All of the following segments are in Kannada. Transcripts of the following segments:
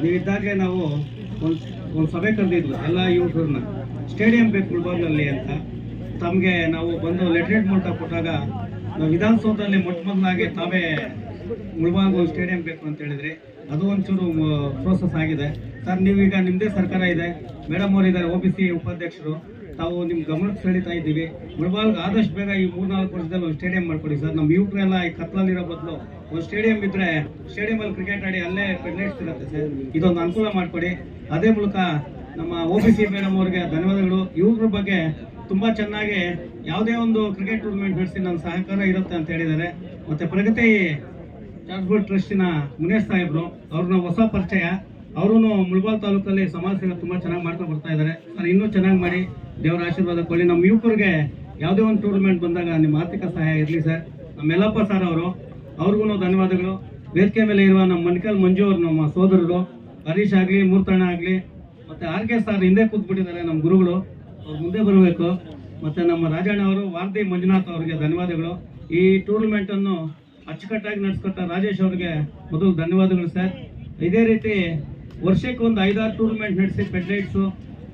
ನೀವಿದ್ದಾಗಲೇ ನಾವು ಒಂದು ಒಂದು ಸಭೆ ಕರೆದಿದ್ವಿ, ಎಲ್ಲ ಯುವಕರನ್ನ ಸ್ಟೇಡಿಯಂ ಬೇಕು ಗುಲ್ಬಾಗ್ನಲ್ಲಿ ಅಂತ. ತಮಗೆ ನಾವು ಬಂದು ಲೆಟ್ರೇಟ್ ಮೂಲಕ ಕೊಟ್ಟಾಗ ನಾವು ವಿಧಾನಸೌಧದಲ್ಲಿ ಮೊಟ್ಟ ಮೊದಲಾಗಿ ತಾವೇ ಒಂದು ಸ್ಟೇಡಿಯಂ ಬೇಕು ಅಂತ ಹೇಳಿದ್ರಿ. ಅದು ಒಂಚೂರು ಪ್ರೋಸೆಸ್ ಆಗಿದೆ. ಸರ್, ನೀವೀಗ ನಿಮ್ಮದೇ ಸರ್ಕಾರ ಇದೆ. ಮೇಡಮ್ ಅವರು ಇದ್ದಾರೆ ಒ ಬಿ ಸಿ ಉಪಾಧ್ಯಕ್ಷರು. ತಾವು ನಿಮ್ಮ ಗಮನಕ್ಕೆ ಸೆಳೀತಾ ಇದ್ದೀವಿ. ಮುಳಬಾಗ ಆದಷ್ಟು ಬೇಗ ಈ ಮೂರ್ನಾಲ್ಕು ವರ್ಷದಲ್ಲಿ ಒಂದು ಸ್ಟೇಡಿಯಂ ಮಾಡ್ಕೊಡಿ ಸರ್. ನಮ್ಮ ಯುವಕರೆಲ್ಲ ಈ ಕತ್ಲಲ್ಲಿರೋ ಬದಲು ಒಂದು ಸ್ಟೇಡಿಯಂ ಇದ್ರೆ ಸ್ಟೇಡಿಯಮಲ್ಲಿ ಕ್ರಿಕೆಟ್ ಆಡಿ ಅಲ್ಲೇ ಫೆಡರೇಟ್ಸ್ ಇರುತ್ತೆ ಸರ್. ಇದೊಂದು ಅನುಕೂಲ ಮಾಡಿಕೊಡಿ. ಅದೇ ಮೂಲಕ ನಮ್ಮ ಒ ಬಿ ಸಿ ಮೇಡಮ್ ಅವ್ರಿಗೆ ಧನ್ಯವಾದಗಳು. ಯುವಕರ ಬಗ್ಗೆ ತುಂಬ ಚೆನ್ನಾಗಿ ಯಾವುದೇ ಒಂದು ಕ್ರಿಕೆಟ್ ಟೂರ್ನಮೆಂಟ್ ನಡೆಸಿ ನನ್ನ ಸಹಕಾರ ಇರುತ್ತೆ ಅಂತ ಹೇಳಿದ್ದಾರೆ. ಮತ್ತು ಪ್ರಗತಿ ಚಾರ್ಜ್ಬೋರ್ಡ್ ಟ್ರಸ್ಟಿನ ಮುನೇಶ್ ಸಾಹೇಬ್ರು, ಅವ್ರನ್ನ ಹೊಸ ಪರಿಚಯ. ಅವರು ಮುಳಬಾಲ್ ತಾಲೂಕಲ್ಲಿ ಸಮಾಜ ಸೇವೆ ತುಂಬ ಚೆನ್ನಾಗಿ ಮಾಡ್ತಾ ಬರ್ತಾ ಇದ್ದಾರೆ. ಸರ್, ಇನ್ನೂ ಚೆನ್ನಾಗಿ ಮಾಡಿ. ದೇವರ ಆಶೀರ್ವಾದ ಕೊಡಿ. ನಮ್ಮ ಯುವಕರಿಗೆ ಯಾವುದೇ ಒಂದು ಟೂರ್ನಮೆಂಟ್ ಬಂದಾಗ ನಿಮ್ಮ ಆರ್ಥಿಕ ಸಹಾಯ ಇರಲಿ ಸರ್ ನಮ್ಮ ಯಲ್ಲಪ್ಪ ಸರ್ ಅವರು, ಅವ್ರಿಗೂ ಧನ್ಯವಾದಗಳು. ವೇದಿಕೆ ಮೇಲೆ ಇರುವ ನಮ್ಮ ಮಣಿಕಲ್ ಮಂಜು ಅವರು, ನಮ್ಮ ಸೋದರರು, ಹರೀಶ್ ಆಗಲಿ, ಮೂರ್ತಣ್ಣ ಆಗಲಿ, ಮತ್ತು ಆರ್ ಕೆ ಸರ್ ಹಿಂದೆ ಕೂತ್ಬಿಟ್ಟಿದ್ದಾರೆ ನಮ್ಮ ಗುರುಗಳು. ಅವ್ರು ಮುಂದೆ ಬರಬೇಕು. ಮತ್ತು ನಮ್ಮ ರಾಜಣ್ಣ ಅವರು, ವಾರ್ದಿ ಮಂಜುನಾಥ್ ಅವರಿಗೆ ಧನ್ಯವಾದಗಳು. ಈ ಟೂರ್ನಮೆಂಟನ್ನು ಅಚ್ಚುಕಟ್ಟಾಗಿ ನಡೆಸ್ಕೊಟ್ಟ ರಾಜೇಶ್ ಅವರಿಗೆ ಮೊದಲು ಧನ್ಯವಾದಗಳು ಸರ್ ಇದೇ ರೀತಿ ವರ್ಷಕ್ಕೆ ಒಂದು ಐದಾರು ಟೂರ್ನಮೆಂಟ್ ನಡೆಸಿ ಫೆಡರೇಟ್ಸು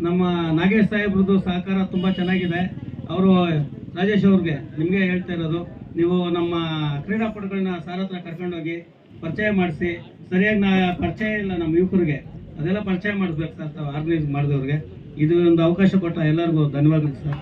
ನಮ್ಮ ನಾಗೇಶ್ ಸಾಹೇಬ್ರದ್ದು ಸಹಕಾರ ತುಂಬ ಚೆನ್ನಾಗಿದೆ. ಅವರು ರಾಜೇಶ್ ಅವ್ರಿಗೆ ನಿಮಗೆ ಹೇಳ್ತಾ ಇರೋದು, ನೀವು ನಮ್ಮ ಕ್ರೀಡಾಪಟುಗಳನ್ನ ಸಾರ ಹತ್ರ ಕರ್ಕೊಂಡೋಗಿ ಪರಿಚಯ ಮಾಡಿಸಿ, ಸರಿಯಾಗಿ ನಾ ಪರಿಚಯ ಇಲ್ಲ ನಮ್ಮ ಯುವಕರಿಗೆ, ಅದೆಲ್ಲ ಪರಿಚಯ ಮಾಡಿಸ್ಬೇಕು ಸರ್ ತಾವು ಆರ್ಗನೈಸ್ ಮಾಡಿದವ್ರಿಗೆ. ಇದು ಒಂದು ಅವಕಾಶ ಕೊಟ್ಟ ಎಲ್ಲರಿಗೂ ಧನ್ಯವಾದಗಳು ಸರ್.